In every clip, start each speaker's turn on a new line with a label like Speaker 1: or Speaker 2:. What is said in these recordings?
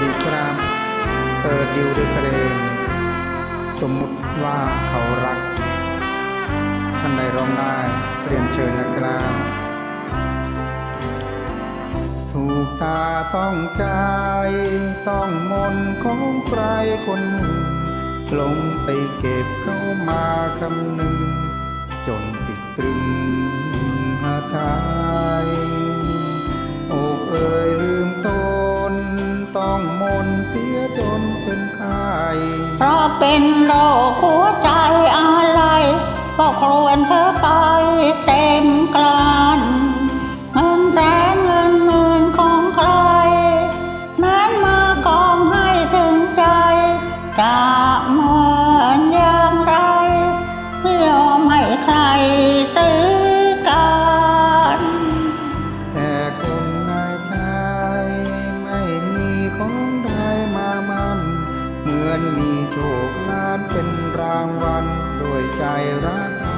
Speaker 1: ดีครับ เปิดดิวด้วยเพลงสมมุติว่าเขารัก ท่านใดร้องได้เรียนเชิญนะครับถูกตาต้องใจ ต้องมนของใครคนหนึ่งลงไปเก็บเข้ามาคำหนึ่งจนติด สียจนเป็นไข้
Speaker 2: เพราะเป็นโรคหัวใจอะไรก็ควรเธอไปเต็มกลานเงินแสนเงินหมื่นของใครนั้นมากองให้ถึงใจ จะเหมือนอย่างไรไม่ยอมให้ใครซื้อ
Speaker 1: มีโชคงานเป็นรางวัลด้วยใจรัก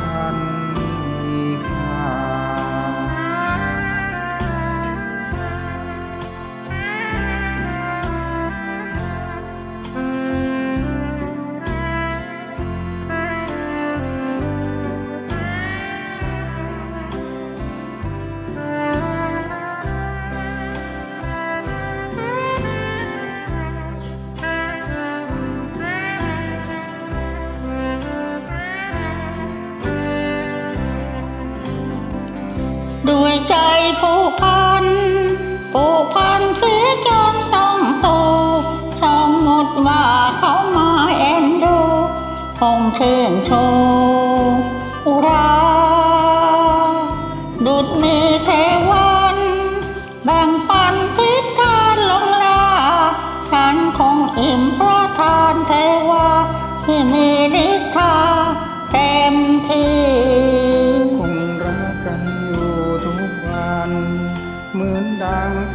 Speaker 2: ด้วยใจผูกพันผูกพันเสียจนต้องตูสมมติว่าเขามาเอ็นดูคงเชื่นชมอุราดุดมีเทวันแบ่งปันทิศทานลงลา ฉันคงอิ่มเพราะทานเทวาที่มีฤทธา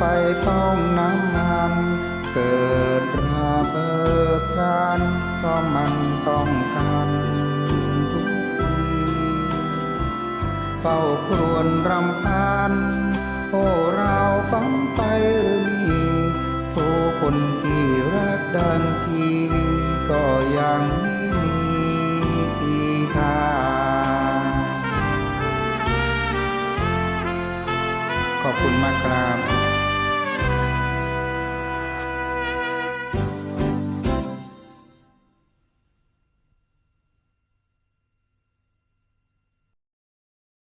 Speaker 1: ไฟต้องน้ำมันเกิดราเบิดพรานก็มันต้องกันทุกทีเฝ้าครวญรำพันโอ้เราฟังไปหรือมีโทคนที่รักดังทีวีก็ยังไม่มีทีท่าขอบคุณมากครับ